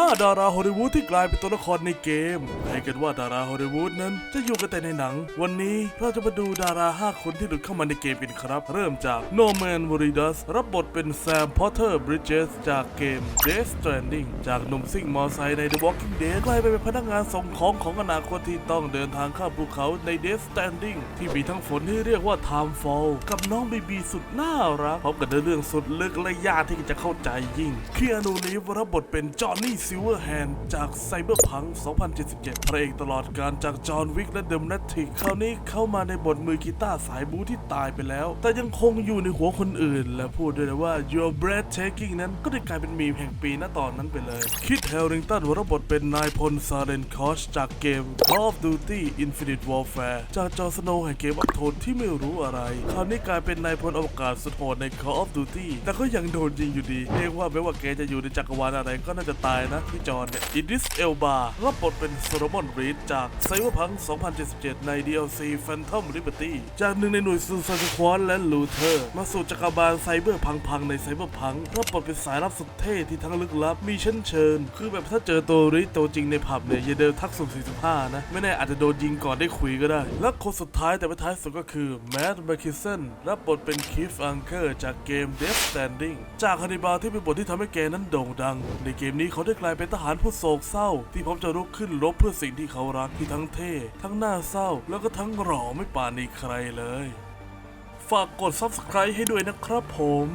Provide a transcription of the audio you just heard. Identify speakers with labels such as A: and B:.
A: 5 ดาราฮอลลีวูดที่กลายเป็นตัวละครในเกมให้กันว่าดาราฮอลลีวูดนั้นจะอยู่กันแต่ในหนัง วันนี้เราจะมาดูดารา 5 คนที่หลุดเข้ามาในเกมกันครับ เริ่มจากโนแมนวอริดัสรับบทเป็นแซมพอตเตอร์บริดเจสจากเกม Death Stranding จากหนุ่มซิ่งมอไซค์ใน The Walking Dead กลายไปเป็นพนักงานส่งของของอนาคตที่ต้องเดินทางข้ามภูเขาใน Death Stranding ที่มีทั้งฝนที่เรียกว่า Timefall กับน้องบีบีสุดน่ารักพร้อมกับเรื่องสุดลึกและยากที่จะเข้าใจยิ่งเคีอานูรีฟรับบทเป็นจอห์นนี่ซิลเวอร์แฮนด์จากไซเบอร์พัง 2077 พระเอกตลอดการจากจอห์นวิกและเดมนัททิกคราวนี้เข้ามาในบทมือกีตาร์สายบูที่ตายไปแล้ว แต่ยังคงอยู่ในหัวคนอื่น และพูดด้วยนะว่า your breathtaking นั้นก็ได้กลายเป็นมีมแห่งปีณตอนนั้นไปเลย คิดเฮลริงตันรับบทเป็นนายพลซาเรนคอชจากเกม Call of Duty Infinite Warfare จากจอร์สโนว์แห่งเกมอัพโทนที่ไม่รู้อะไร คราวนี้กลายเป็นนายพลอวกาศสุดโหดใน Call of Duty แต่ก็ยังโดนยิงอยู่ดีเรียกว่าไม่ว่าแกจะอยู่ในจักรวาลอะไรก็น่าจะตายนะพี่จอนเนี่ยอิดิสเอลบารับบทเป็นโซโลมอนรีดจากไซเบอร์พัง 2077 ใน DLC Phantom Liberty จากหนึ่งในหน่วยซูซานควอนและลูเทอร์ มาสู่จักรบาลไซเบอร์พังๆในไซเบอร์พังรับบทเป็นสายลับสุดเท่ที่ทั้งลึกลับมีเช่นเชิญ คือแบบถ้าเจอตัวรีดตัวจริงในผับเนี่ยอย่าเดินทักสุ่ม45 นะ ไม่แน่อาจจะโดนยิงก่อนได้คุยก็ได้ และคนสุดท้ายแต่ไม่ท้ายสุดก็คือแมดแมคคิสันรับบทเป็นคิฟอังเกอร์จากเกม Death Standing จากฮันนิบาลที่เป็นบทที่ทำให้แกนั้นโด่งดัง ในเกมนี้เขาได้กลายเป็นทหารผู้โศกเศร้า ที่พร้อมจะลุกขึ้นรบเพื่อสิ่งที่เขารักที่ทั้งเท่ ทั้งน่าเศร้า แล้วก็ทั้งหล่อไม่ปานในใครเลย ฝากกด subscribe ให้ด้วยนะครับผม